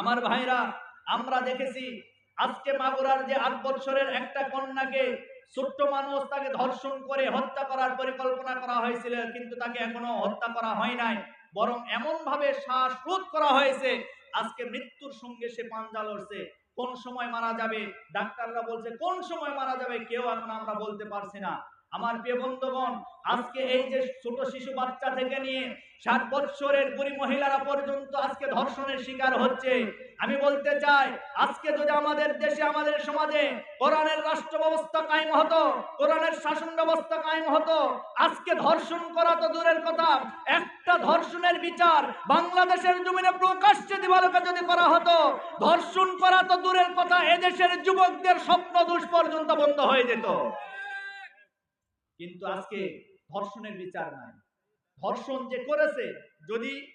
আমার ভাইরা, আমরা দেখেছি আজকে মাগুরার যে আট বছরের একটা কন্যাকে ছোট্ট মানুষ তাকে ধর্ষণ করে হত্যা করার পরিকল্পনা করা হয়েছিল, কিন্তু তাকে এখনও হত্যা করা হয় নাই। বরং এমন ভাবে শ্বাসরোধ করা হয়েছে, আজকে মৃত্যুর সঙ্গে সে পাঞ্জা লড়ছে। কোন সময় মারা যাবে? ডাক্তাররা বলছে, কোন সময় মারা যাবে? কেউ এখন আমরা বলতে পারছি না। আমার প্রিয় বন্ধুগণ, আজকে এই যে ছোট শিশু বাচ্চা থেকে নিয়ে ষাট বৎসরের বুড়ি মহিলারা পর্যন্ত আজকে ধর্ষণের শিকার হচ্ছে। আমি বলতে চাই, আজকে যদি আমাদের দেশে, আমাদের সমাজে কোরআনের রাষ্ট্র ব্যবস্থা কায়েম হতো, কোরআনের শাসন ব্যবস্থা কায়েম হতো, আজকে ধর্ষণ করা তো দূরের কথা। একটা ধর্ষণের বিচার বাংলাদেশের জমিনে প্রকাশ্যে দিবালোকে যদি করা হতো, ধর্ষণ করা তো দূরের কথা, এদেশের যুবকদের স্বপ্ন দুষ পর্যন্ত বন্ধ হয়ে যেত। কিন্তু আজকে ধর্ষণের বিচার নাই। ধর্ষণ যে করেছে, যদি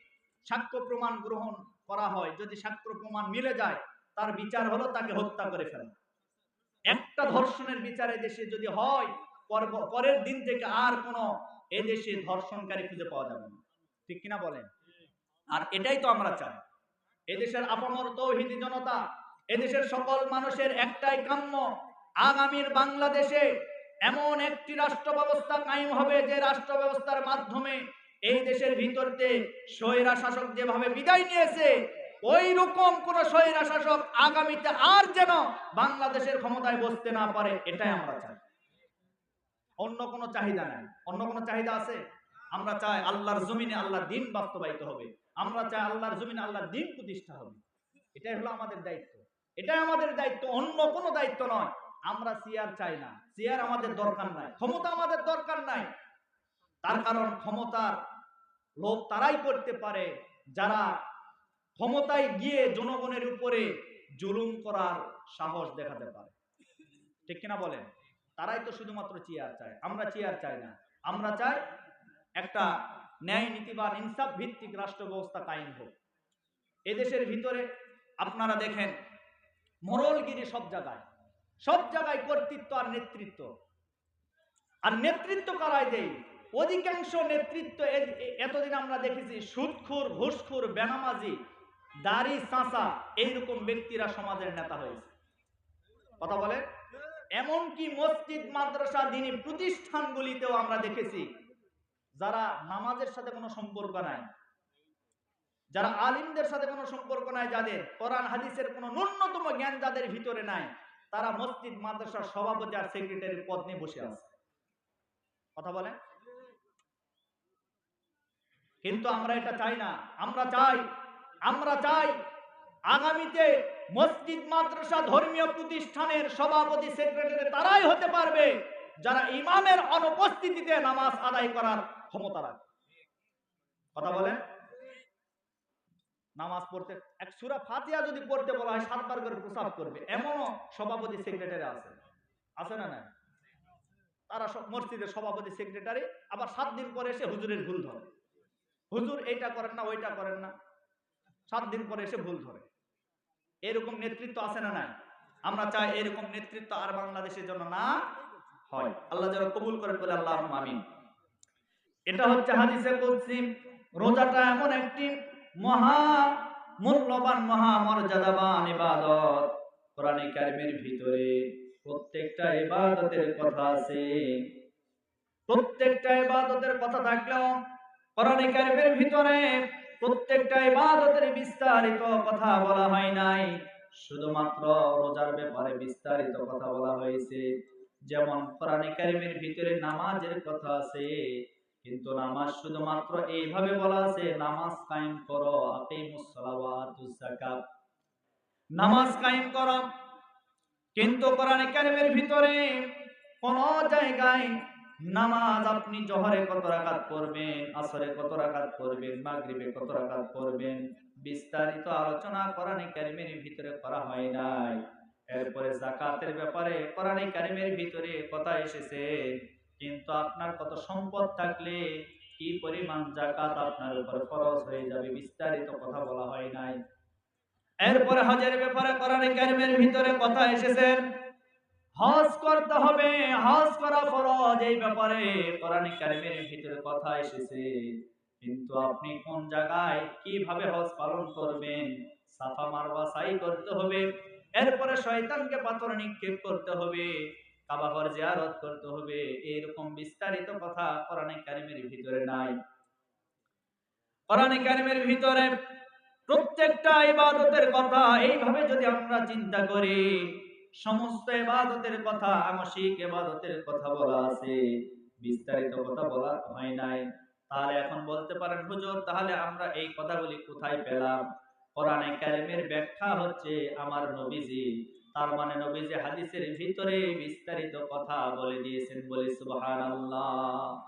সাক্ষ্য প্রমাণ গ্রহণ করা হয়, যদি সাক্ষ্য প্রমাণ মিলে যায়, তার বিচার হলো তাকে হত্যা করে ফেলা। একটা ধর্ষণের বিচারে দেশে যদি হয় পর- পরের দিন থেকে আর কোনো এদেশে ধর্ষণকারী খুঁজে পাওয়া যাবে না। ঠিক কিনা বলেন? আর এটাই তো আমরা চাই। এদেশের আপামর তৌহিদি জনতা, এদেশের সকল মানুষের একটাই কাম্য, আগামীর বাংলাদেশে এমন একটি রাষ্ট্র ব্যবস্থা কায়েম হবে যে রাষ্ট্র ব্যবস্থার মাধ্যমে এই দেশের ভিতরতে স্বৈরা শাসক যেভাবে বিদায় নিয়েছে ওই রকম কোন স্বৈরা শাসক আগামীতে আর যেন বাংলাদেশের ক্ষমতায় বসতে না পারে, এটাই আমরা চাই। অন্য কোনো চাহিদা নাই। অন্য কোনো চাহিদা আছে? আমরা চাই আল্লাহর জমিনে আল্লাহর দিন বাস্তবায়িত হবে। আমরা চাই আল্লাহর জমিনে আল্লাহর দিন প্রতিষ্ঠা হবে। এটাই হলো আমাদের দায়িত্ব। এটাই আমাদের দায়িত্ব, অন্য কোনো দায়িত্ব নয়। আমরা চেয়ার চাই না। চেয়ার আমাদের দরকার নাই। ক্ষমতা আমাদের দরকার নাই। তার কারণ ক্ষমতার লোভ তারাই করতে পারে, যারা ক্ষমতায় গিয়ে জনগণের উপরে জুলুম করার সাহস দেখাতে পারে। ঠিক কিনা বলেন? তারাই তো শুধুমাত্র চেয়ার চায়। আমরা চেয়ার চাই না। আমরা চাই একটা ন্যায় নীতিবান ইনসাফ ভিত্তিক রাষ্ট্র ব্যবস্থা কায়েম হোক। এদেশের ভিতরে আপনারা দেখেন, মোরলগিরি সব জায়গায় সব জায়গায় কর্তৃত্ব আর নেতৃত্ব। আর নেতৃত্ব কারাই দেয় অধিকাংশ নেতৃত্ব এতদিন আমরা দেখেছি সুদখুর ঘুষখুর বেনামাজি, দাড়ি, চাঁচা এইরকম ব্যক্তিরা সমাজের নেতা হয়েছে। কথা বলে? এমনকি মসজিদ, মাদ্রাসা, দিনী প্রতিষ্ঠানগুলিতেও আমরা দেখেছি যারা নামাজের সাথে কোনো সম্পর্ক নাই। যারা আলিমদের সাথে কোনো সম্পর্ক নাই, যাদের কোরআন, হাদিসের কোনো ন্যূনতম জ্ঞান যাদের ভিতরে নাই। তারা মসজিদ, মাদ্রাসার সভাপতি আর সেক্রেটারির পদ নিয়ে বসে আছে। কথা বলেন? কিন্তু আমরা এটা চাই না। আমরা চাই আমরা চাই আগামীতে মসজিদ, মাদ্রাসা ধর্মীয় প্রতিষ্ঠানের সভাপতি সেক্রেটারি তারাই হতে পারবে যারা ইমামের অনুপস্থিতিতে নামাজ আদায় করার ক্ষমতা রাখে। কথা বলেন? নামাজ পড়তে, এক সুরা ফাতিহা যদি পড়তে বলা হয়, সাতবার করে প্রসাব করবে। এমনও সভাপতি সেক্রেটারি আছে। আছে না না তারা মসজিদের সভাপতি সেক্রেটারি আবার সাত দিন পরে এসে হুজুরের ভুল ধরে। হুজুর এইটা করেন না, ওইটা করেন না। সাত দিন পরে এসে ভুল ধরে। এরকম নেতৃত্ব আছে না নাই? আমরা চাই এরকম নেতৃত্ব আর বাংলাদেশের জন্য না হয়। আল্লাহ যেন কবুল করেন বলে আল্লাহ আমিন। এটা হচ্ছে হাদিসে কুদসি। রোজাটা এমন একটি মহা মূল্যবান মহা মর্যাদাবান ইবাদত কোরআনে কারিমের ভিতরে প্রত্যেকটা ইবাদতের কথা আছে। প্রত্যেকটা ইবাদতের কথা থাকলেও কোরআনে কারিমের ভিতরে প্রত্যেকটা ইবাদতের বিস্তারিত কথা বলা হয় নাই। শুধুমাত্র রোজার ব্যাপারে বিস্তারিত কথা বলা হয়েছে। যেমন কোরআনে কারিমের ভিতরে নামাজের কথা আছে কিন্তু নামাজ শুধুমাত্র এইভাবে বলা আছে, নামাজ কায়েম করো, আকিমুস সালাওয়াতুস যাকাত। নামাজ কায়েম করো, কিন্তু কোরআনে কারিমের ভিতরে কোন জায়গায় নামাজ আপনি জহরে কত রাকাত পড়বেন, আসরে কত রাকাত পড়বেন, মাগরিবে কত রাকাত পড়বেন, বিস্তারিত আলোচনা কোরআনে কারিমের ভিতরে করা হয় নাই। এরপরে জাকাতের ব্যাপারে কোরআনে কারিমের ভিতরে কথা এসেছে কিন্তু আপনার কত সম্পদ থাকলে কি পরিমাণ জাকাত আপনার উপর খরচ হয়ে যাবে বিস্তারিত কথা বলা হয় নাই। এরপরে হজের ব্যাপারে কোরআনে কারিমের ভিতরে কথা এসেছে হজ করতে হবে, হজ করা ফরজ, এই ব্যাপারে কোরআনে কারিমের ভিতরে কথা এসেছে। কিন্তু আপনি কোন জায়গায় কীভাবে হজ পালন করবেন, সাফা মারবা, সাই করতে হবে, এরপরে শয়তানকে পাথর নিক্ষেপ করতে হবে কাবাঘর জিয়ারত করতে হবে। এরকম বিস্তারিত কথা কোরআনে কারিমের ভিতরে নাই। কোরআনে কারিমের ভিতরে প্রত্যেকটা ইবাদতের কথা এইভাবে যদি আমরা চিন্তা করি, সমস্ত ইবাদতের কথা, আংশিক ইবাদতের কথা বলা আছে। বিস্তারিত কথা বলা হয় নাই। তাহলে এখন বলতে পারেন, হুজুর, তাহলে আমরা এই কথাগুলি কোথায় পেলাম? কোরআনে কারিমের ব্যাখ্যা হচ্ছে আমার নবীজি তার মানে নবীজি হাদিসের ভিতরে বিস্তারিত কথা বলে দিয়েছেন, বলে সুবহানাল্লাহ।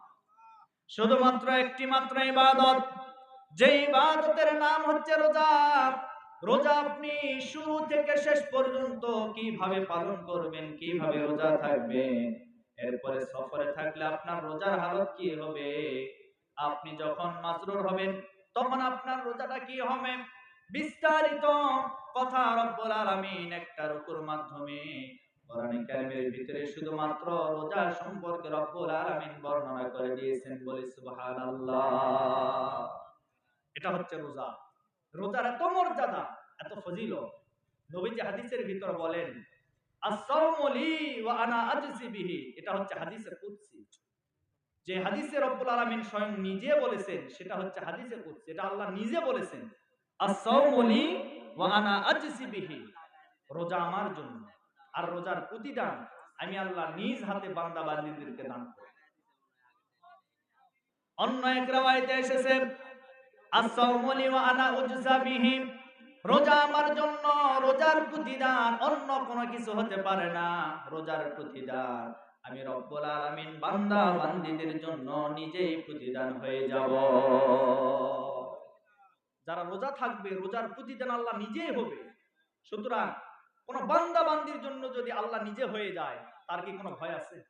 শুধুমাত্র একটি মাত্র ইবাদত, যে ইবাদতের নাম হচ্ছে রোজা। রোজা আপনি শুরু থেকে শেষ পর্যন্ত কীভাবে পালন করবেন, কীভাবে রোজা থাকবেন? এরপরে সফরে থাকলে আপনার রোজার হালত কি হবে? আপনি যখন মাজরুর হবেন, তখন আপনার রোজাটা কি হবে? বিস্তারিত কথা রব্বুল আলামিন একটা রুকুর মাধ্যমে কোরআনে কারিমের ভিতরে শুধুমাত্র রোজা সম্পর্কে রব্বুল আলামিন বর্ণনা করে দিয়েছেন বলে সুবহানাল্লাহ। এটা হচ্ছে রোজা। রোজার এত মর্যাদা, এত ফজিল নবীজি হাদিসের ভিতর বলেন, আস-সাওমু ওয়া আনা আজজি বিহি। এটা হচ্ছে হাদিসের কুদসি। যে হাদিসে রব্বুল আলামিন স্বয়ং নিজে বলেছেন, সেটা হচ্ছে হাদিসে কুদসি। এটা আল্লাহ নিজে বলেছেন। আস-সাওমু ওয়া আনা আজজি বিহি। রোজা আমার জন্য। আর রোজার প্রতিদান আমি আল্লাহ নিজ হাতে বান্দা বান্দীদেরকে দান করি। অন্য এক রাওয়ায়াতে এসেছে ওয়া আনা উজজা বিহি। রোজা আমার জন্য রোজার প্রতিদান অন্য কোনো কিছু হতে পারে না। রোজার প্রতিদান আমি রব্বুল আলামিন বান্দা বান্দীদের জন্য নিজেই প্রতিদান হয়ে যাব। যারা রোজা থাকবে, রোজার প্রতিদান আল্লাহ নিজেই হবে। সুতরাং কোন বান্দা বান্দির জন্য যদি আল্লাহ নিজে হয়ে যায়, তার কি কোনো ভয় আছে?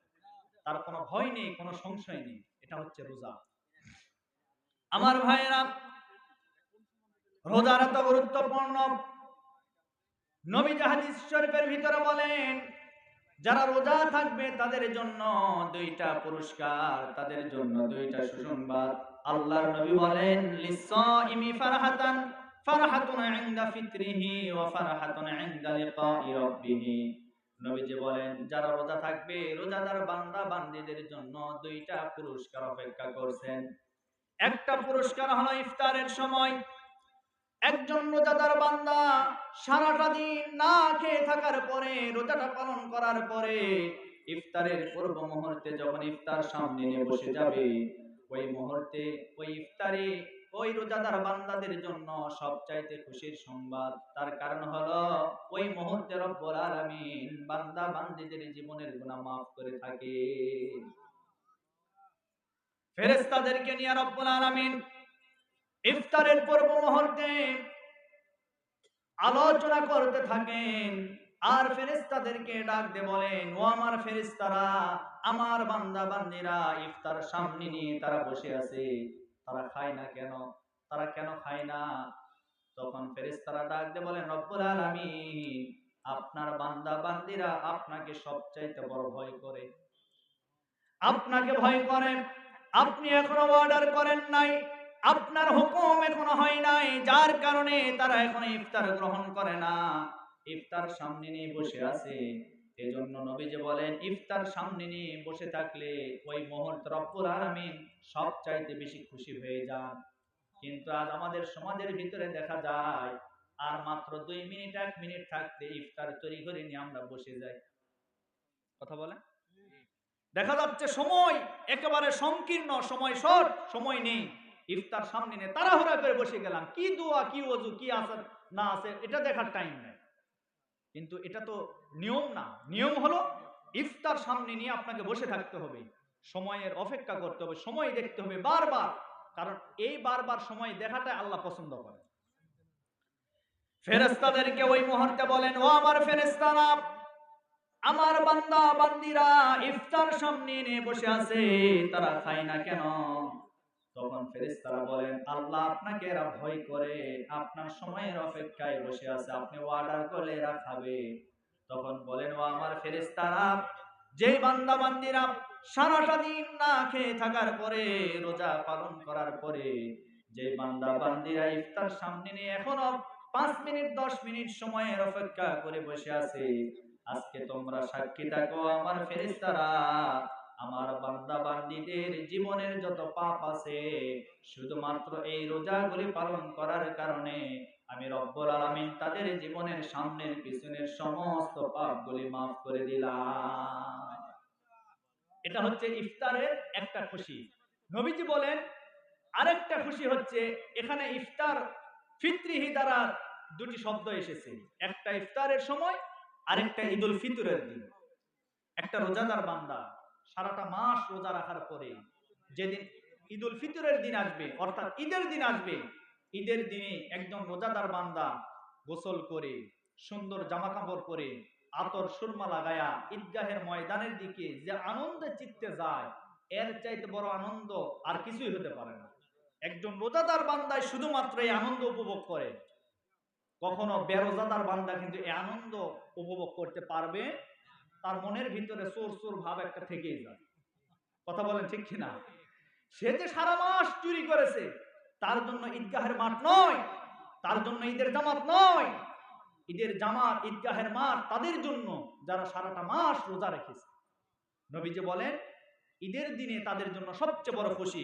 তার কোনো ভয় নেই, কোনো সংশয় নেই। এটা হচ্ছে রোজা। আমার ভাইয়েরা, রোজার এত গুরুত্বপূর্ণ। নবী হাদিস শরীফের ভিতরে বলেন, যারা রোজা থাকবে, তাদের জন্য দুইটা পুরস্কার, তাদের জন্য দুইটা সুসংবাদ। আল্লাহর নবী বলেন লিসাইমি ফারহাতান, ফারহাতুন ইনদা ফিতরিহি ওয়া ফারহাতুন ইনদা লিকাই রাব্বিহি। নবীজি বলেন, যারা রোজা থাকবে, রোজাদার বান্দা বান্দীদের জন্য দুইটা পুরস্কার অপেক্ষা করছেন। একটা পুরস্কার হলো ইফতারের সময়। একজন রোজাদার বান্দা সারাটা দিন না খেয়ে থাকার পরে, রোজাটা পালন করার পরে, ইফতারের পূর্ব মুহূর্তে যখন ইফতার সামনে বসে যাবে ওই মুহূর্তে, ওই ইফতারে, ওই রোজাদার বান্দাদের জন্য সবচাইতে খুশির সংবাদ। তার কারণ হলো, ওই মুহূর্তে রব্বুল আলামিন বান্দা বান্দীদের জীবনের গুনাহ মাফ করে থাকে। ফেরেশতাদেরকে নিয়ে রব্বুল আলামিন ইফতারের পূর্ব মুহূর্তে আলোচনা করতে থাকেন। আর ফেরেশতাদেরকে ডাক দিয়ে বলেন, ও আমার ফেরেশতারা, আমার বান্দা বান্দিরা ইফতার সামনে নিয়ে তারা বসে আছে। তারা খায় না কেন? তারা কেন খায় না? তখন ফেরেশতারা ডাক দিয়ে বলেন, রব্বুল আলামিন, আপনার বান্দা বান্দিরা আপনাকে সবচাইতে বড় ভয় করে। আপনাকে ভয় করেন আপনি এখনও অর্ডার করেন নাই। আপনার হুকুম এখনও হয় নাই। যার কারণে তারা এখনও ইফতার গ্রহণ করে না। ইফতার সামনে নিয়ে বসে আছে। এজন্য নবীজি বলেন ইফতার সামনে নিয়ে বসে থাকলে ওই মুহূর্তে রব্বুল আলামিন সব চাইতে বেশি খুশি হয়ে যান। কিন্তু আজ আমাদের সমাজের ভিতরে দেখা যায় আর মাত্র দুই মিনিট এক মিনিট থাকতে ইফতার তৈরি করে নিয়ে আমরা বসে যাই। কথা বলেন? দেখা যাচ্ছে সময় একেবারে সংকীর্ণ সময় শর্ট সময় নেই। ইফতার সামনে নিয়ে তাড়াহুড়া করে বসে গেলাম। কি দোয়া কি ওযু কি আছে না আছে এটা দেখার টাইম নেই। কিন্তু এটা তো নিয়ম না। নিয়ম হলো ইফতার সামনে নিয়ে আপনাকে বসে থাকতে হবে। সময়ের অপেক্ষা করতে হবে, সময় দেখতে হবে বারবার। কারণ এই বারবার সময় দেখাটা আল্লাহ পছন্দ করে ফেরেস্তাদেরকে ওই মুহূর্তে বলেন, ও আমার ফেরেস্তারা আমার বান্দা, বান্দিরা, ইফতার সামনে নিয়ে বসে আছে, তারা খায় না কেন? তখন ফেরেশতারা বলেন, আল্লাহ আপনাকে এরা ভয় করে, আপনার সময়ের অপেক্ষায় বসে আছে, আপনি অর্ডার করলে এরা খাবে। তখন বলেন, ও আমার ফেরেশতারা, যেই বান্দা বান্দিরা সারাটা দিন না খেয়ে থাকার পরে, রোজা পালন করার পরে যে বান্দা বান্দিরা ইফতার সামনে নিয়ে এখনও পাঁচ মিনিট, দশ মিনিট সময়ের অপেক্ষা করে বসে আছে, আজকে তোমরা সাক্ষী থাকো, আমার ফেরেস্তারা আমার বান্দা বান্দিদের জীবনের যত পাপ আছে, শুধুমাত্র এই রোজাগুলি পালন করার কারণে আমি রব্বুল আলামিন তাদের জীবনের সামনের পিছনের সমস্ত পাপগুলি মাফ করে দিলাম। এটা হচ্ছে ইফতারের একটা খুশি। নবীজি বলেন, আরেকটা খুশি হচ্ছে, এখানে ইফতার ফিত্রিহি দ্বারা দুটি শব্দ এসেছে। একটা ইফতারের সময়, আরেকটা ঈদুল ফিতরের দিন। একটা রোজাদার বান্দা সারাটা মাস রোজা রাখার পরে যেদিন ঈদুল ফিতরের দিন আসবে, অর্থাৎ ঈদের দিন আসবে, ঈদের দিনে একজন রোজাদার বান্দা গোসল করে, সুন্দর জামা কাপড় পরে আতর সুরমা লাগায়া ঈদগাহের ময়দানের দিকে যে আনন্দে চিত্তে যায়, এর চাইতে বড় আনন্দ আর কিছুই হতে পারে না। একজন রোজাদার বান্দায় শুধুমাত্র এই আনন্দ উপভোগ করে। কখনো বেরোজাদার বান্দা কিন্তু এই আনন্দ উপভোগ করতে পারবে তার মনের ভিতরে চোর চোর ভাব একটা থেকেই যায়। কথা বলেন ঠিক কিনা? সে যে সারা মাস চুরি করেছে, তার জন্য ঈদগাহের মাঠ নয়, তার জন্য ঈদের জামাত নয়। ঈদের জামাত, ঈদগাহের মাঠ তাদের জন্য যারা সারাটা মাস রোজা রেখেছে। নবীজি বলেন, ঈদের দিনে তাদের জন্য সবচেয়ে বড় খুশি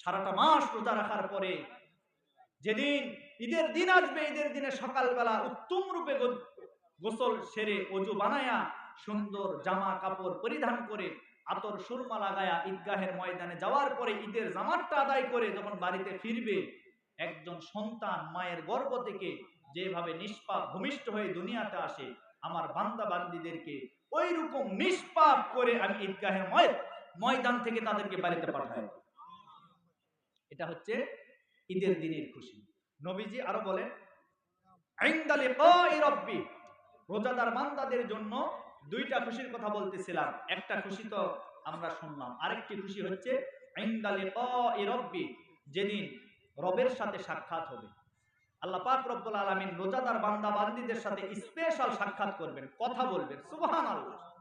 সারাটা মাস রোজা রাখার পরে যেদিন ঈদের দিন আসবে, ঈদের দিনে সকালবেলা উত্তম রূপে গোসল সেরে, অজু বানায়া সুন্দর জামা কাপড় পরিধান করে আতর সুরমা লাগায়া ঈদগাহের ময়দানে যাওয়ার পরে ঈদের জামাতটা আদায় করে যখন বাড়িতে ফিরবে একজন সন্তান মায়ের গর্ভ থেকে যেভাবে নিষ্পাপ ভূমিষ্ঠ হয়ে দুনিয়াতে আসে আমার বান্দা বান্দিদেরকে ওই রকম নিষ্পাপ করে আমি ঈদগাহের ময় ময়দান থেকে তাদেরকে বাড়িতে পাঠাই। এটা হচ্ছে ঈদের দিনের খুশি। নবীজি আরও বলেন "ইনদা লিকাই রব্বি", রোজাদার বান্দাদের জন্য দুইটা খুশির কথা বলতেছিলাম। একটা খুশি তো আমরা শুনলাম। আরেকটি খুশি হচ্ছে যেদিন রবের সাথে সাক্ষাৎ হবে। আল্লাহ পাক রব্বুল আলামিন রোজাদার বান্দা বান্দিদের সাথে স্পেশাল সাক্ষাৎ করবেন, কথা বলবেন। সুবহানাল্লাহ।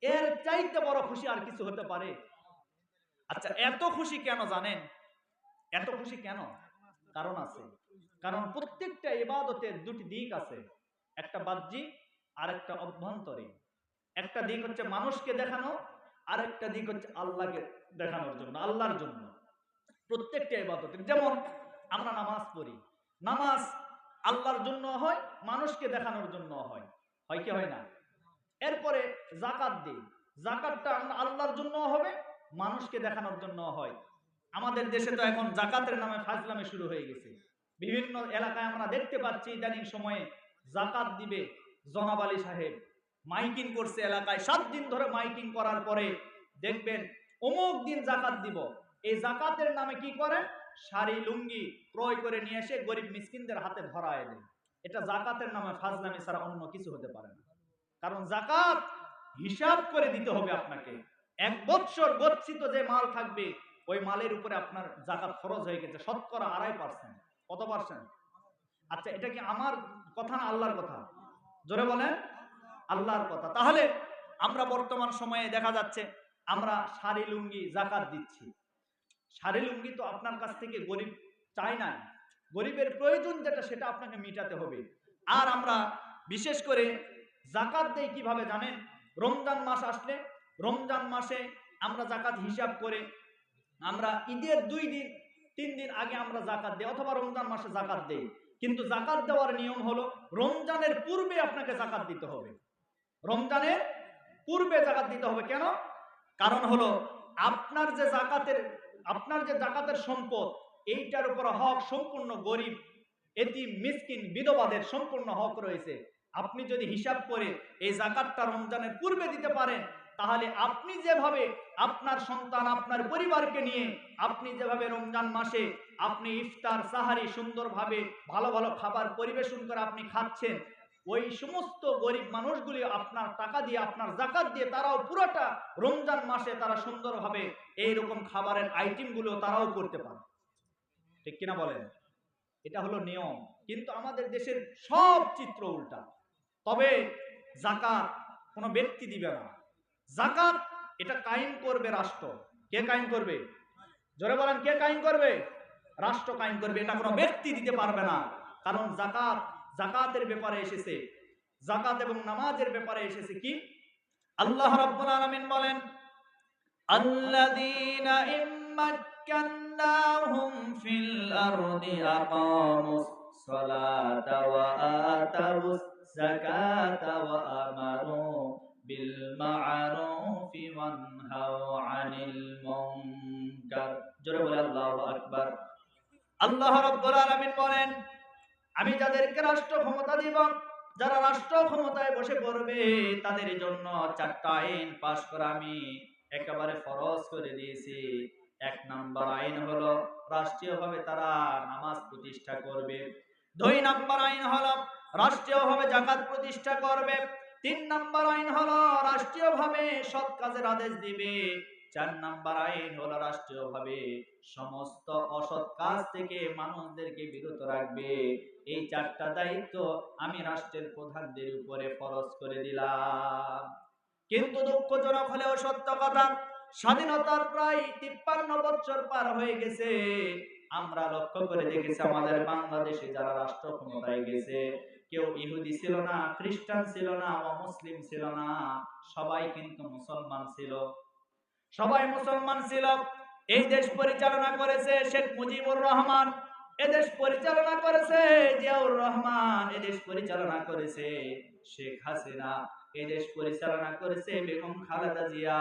এর চাইতে বড় খুশি আর কিছু হতে পারে? আচ্ছা এত খুশি কেন জানেন? এত খুশি কেন? কারণ আছে। কারণ প্রত্যেকটা ইবাদতের দুটি দিক আছে। একটা বাহ্যিক আর একটা অভ্যন্তরীণ একটা দিক হচ্ছে মানুষকে দেখানো আর একটা দিক হচ্ছে আল্লাহকে দেখানোর জন্য আল্লাহর জন্য। প্রত্যেকটা ইবাদতের যেমন আমরা নামাজ পড়ি। নামাজ আল্লাহর জন্য হয় মানুষকে দেখানোর জন্য হয়। হয় কি হয় না? এরপরে জাকাত দিই। জাকাতটা আমরা আল্লাহর জন্য হবে মানুষকে দেখানোর জন্য হয়। আমাদের দেশে তো এখন জাকাতের নামে ফাজলামে শুরু হয়ে গেছে। বিভিন্ন এলাকায় আমরা দেখতে পাচ্ছি ইদানিং সময়ে জাকাত দিবে। জনাব আলী সাহেব, মাইকিং করছে এলাকায়। সাত দিন ধরে মাইকিং করার পরে দেখবেন অমুক দিন জাকাত দিব। এই জাকাতের নামে কি করেন? শাড়ি, লুঙ্গি ক্রয় করে নিয়ে এসে গরিব মিসকিনদের হাতে ধরায় দেন। এটা জাকাতের নামে, ফাজলামি ছাড়া অন্য কিছু হতে পারে না। কারণ জাকাত হিসাব করে দিতে হবে আপনাকে। এক বৎসর গচ্ছিত যে মাল থাকবে, ওই মালের উপরে আপনার জাকাত খরচ হয়ে গেছে। শতকরা আড়াই পার্সেন্ট কত পার্সেন্ট আচ্ছা এটা কি আমার কথা না আল্লাহর কথা? জোরে বলেন। আল্লাহর কথা। তাহলে আমরা বর্তমান সময়ে দেখা যাচ্ছে আমরা শাড়ি লুঙ্গি, জাকাত দিচ্ছি। শাড়ি লুঙ্গি তো আপনার কাছ থেকে গরিব চাই না। গরিবের প্রয়োজন যেটা, সেটা আপনাকে মিটাতে হবে। আর আমরা বিশেষ করে জাকাত দেই কীভাবে জানেন? রমজান মাস আসলে রমজান মাসে আমরা জাকাত হিসাব করে আমরা ঈদের দুই দিন, তিন দিন আগে আমরা জাকাত দেই অথবা রমজান মাসে জাকাত দেই। কিন্তু জাকাত দেওয়ার নিয়ম হলো, রমজানের পূর্বে আপনাকে জাকাত দিতে হবে। রমজানের পূর্বে জাকাত দিতে হবে। কেন? কারণ হলো, আপনার যে জাকাতের, আপনার যে জাকাতের সম্পদ, এইটার উপর হক সম্পূর্ণ গরিব এটি মিসকিন, বিধবাদের সম্পূর্ণ হক রয়েছে। আপনি যদি হিসাব করে এই জাকাতটা রমজানের পূর্বে দিতে পারেন তাহলে আপনি যেভাবে আপনার সন্তান, আপনার পরিবারকে নিয়ে আপনি যেভাবে রমজান মাসে আপনি ইফতার, সাহারি সুন্দরভাবে ভালো ভালো খাবার পরিবেশন করে আপনি খাচ্ছেন, ওই সমস্ত গরিব মানুষগুলি আপনার টাকা দিয়ে, আপনার জাকাত দিয়ে তারাও পুরোটা রমজান মাসে তারা সুন্দরভাবে এইরকম খাবারের আইটেমগুলো তারাও করতে পারে। ঠিক কিনা বলেন? এটা হলো নিয়ম। কিন্তু আমাদের দেশের সব চিত্র উল্টা। তবে জাকাত কোনো ব্যক্তি দিবে না। জাকাত, এটা কায়েম করবে রাষ্ট্র। কে কায়েম করবে? জোরে বলেন, কে কায়েম করবে? রাষ্ট্র কায়েম করবে। এটা কোনো ব্যক্তি দিতে পারবে না। কারণ জাকাত, জাকাতের ব্যাপারে এসেছে। জাকাত এবং নামাজের ব্যাপারে এসেছে কি? আল্লাহ রাব্বুল আলামিন বলেন, আল্লাযীনা ইম্মাক্কান্নাহুম ফিল আরদি আকামুস সালাতা ওয়া আতাবুস যাকাতা ওয়া আমারু ওয়া নাহাউ আনিল মুনকার জোরে বলে আল্লাহু আকবার। আল্লাহ রাব্বুল আলামিন বলেন, আমি যাদেরকে রাষ্ট্র ক্ষমতা দিব, যারা রাষ্ট্র ক্ষমতায় বসে পড়বে, তাদের জন্য চারটা আইন পাশ করা আমি একেবারে ফরজ করে দিয়েছি। এক নাম্বার আইন হলো, রাষ্ট্রীয়ভাবে তারা নামাজ প্রতিষ্ঠা করবে। দুই নাম্বার আইন হলো, রাষ্ট্রীয়ভাবে জাকাত প্রতিষ্ঠা করবে। তিন নাম্বার আইন হলো রাষ্ট্রীয়ভাবে সৎ কাজের আদেশ দিবে। চার নাম্বার আইন হলো রাষ্ট্রীয়ভাবে সমস্ত অসৎ কাজ থেকে মানুষদেরকে বিরত রাখবে। এই চারটা দায়িত্ব আমি রাষ্ট্রের প্রধানদের উপরে ফরজ করে দিলাম। কিন্তু দুঃখজনক হলেও সত্য কথা, স্বাধীনতার প্রায় তিপ্পান্ন বছর পার হয়ে গেছে। আমরা লক্ষ্য করে দেখেছি আমাদের বাংলাদেশে যারা রাষ্ট্র ক্ষমতায় গেছে কেউ ইহুদি ছিল না, খ্রিস্টান ছিল না অমুসলিম ছিল না, সবাই কিন্তু মুসলমান ছিল। সবাই মুসলমান ছিল। এই দেশ পরিচালনা করেছে শেখ মুজিবুর রহমান। এদেশ পরিচালনা করেছে জিয়াউর রহমান। এদেশ পরিচালনা করেছে শেখ হাসিনা। এদেশ পরিচালনা করেছে বেগম খালেদা জিয়া।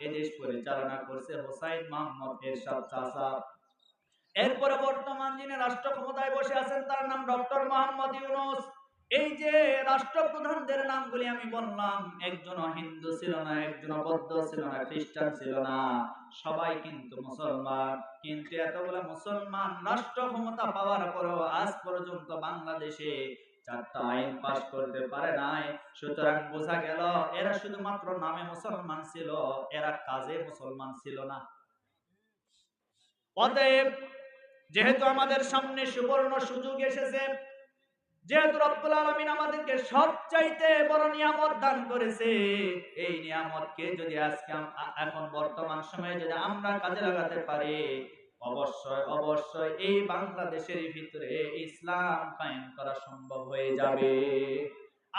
এদেশ পরিচালনা করছে হোসাইন মোহাম্মদ এরশাদ চাচা। এরপরে বর্তমান যিনি রাষ্ট্র ক্ষমতায় বসে আছেন, তার নাম ডক্টর মোহাম্মদ ইউনুস। এই যে রাষ্ট্রপ্রধানদের নামগুলি আমি বললাম একজন হিন্দু ছিল না একজন বৌদ্ধ ছিল না, খ্রিস্টান ছিল না, সবাই কিন্তু মুসলমান। কিন্তু এতগুলো মুসলমান রাষ্ট্র ক্ষমতা পাওয়ার পরেও আজ পর্যন্ত বাংলাদেশে চারটা আইন পাশ করতে পারে নাই। সুতরাং বোঝা গেল, এরা শুধুমাত্র নামে মুসলমান ছিল, এরা কাজে মুসলমান ছিল না। অতএব, যেহেতু আমাদের সামনে সুবর্ণ সুযোগ এসেছে যেহেতু রব্বুল আলামিন আমাদেরকে সবচাইতে বড় নিয়ামত দান করেছে, এই নিয়ামতকে যদি আজকে এখন বর্তমান সময়ে যদি আমরা কাজে লাগাতে পারি, অবশ্যই অবশ্যই এই বাংলাদেশের ভিতরে ইসলাম কায়েম করা সম্ভব হয়ে যাবে।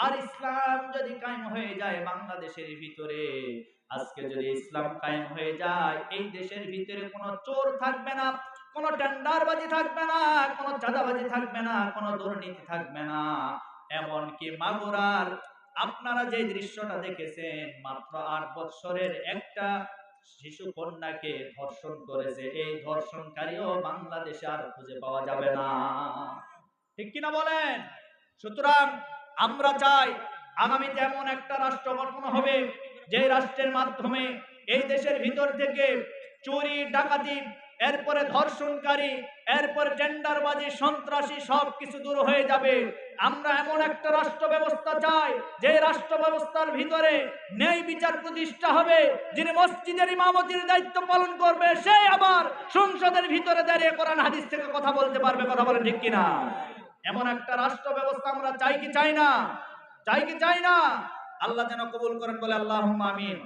আর ইসলাম যদি কায়েম হয়ে যায় বাংলাদেশের ভিতরে, আজকে যদি ইসলাম কায়েম হয়ে যায়, এই দেশের ভিতরে কোনো চোর থাকবে না। কোনো টেন্ডারবাজি থাকবে না, কোনো চাঁদাবাজি থাকবে না, কোনো দুর্নীতি থাকবে না। এমনকি মাগুরার, আপনারা যে দৃশ্যটা দেখেছেন, মাত্র আট বছরের একটা শিশু কন্যাকে ধর্ষণ করেছে। এই ধর্ষণকারীও বাংলাদেশে আর খুঁজে পাওয়া যাবে না। ঠিক কিনা বলেন? সুতরাং আমরা চাই আগামীতে এমন একটা রাষ্ট্র গঠন হবে যে রাষ্ট্রের মাধ্যমে এই দেশের ভিতর থেকে চুরি, ডাকাতি এরপরে ধর্ষণকারী, এরপরে টেন্ডারবাজি সন্ত্রাসী সব কিছু দূর হয়ে যাবে। আমরা এমন একটা রাষ্ট্র ব্যবস্থা চাই, যে রাষ্ট্র ব্যবস্থার ভিতরে ন্যায় বিচার প্রতিষ্ঠা হবে, যিনি মসজিদের ইমামতির দায়িত্ব পালন করবে, সে আবার সংসদের ভিতরে দাঁড়িয়ে কোরআন হাদিস থেকে কথা বলতে পারবে, কথা বলেন ঠিক কিনা? এমন একটা রাষ্ট্র ব্যবস্থা আমরা চাই কি চাই না? চাই কি চাই না? আল্লাহ যেন কবুল করেন, বলে আল্লাহ আমিন।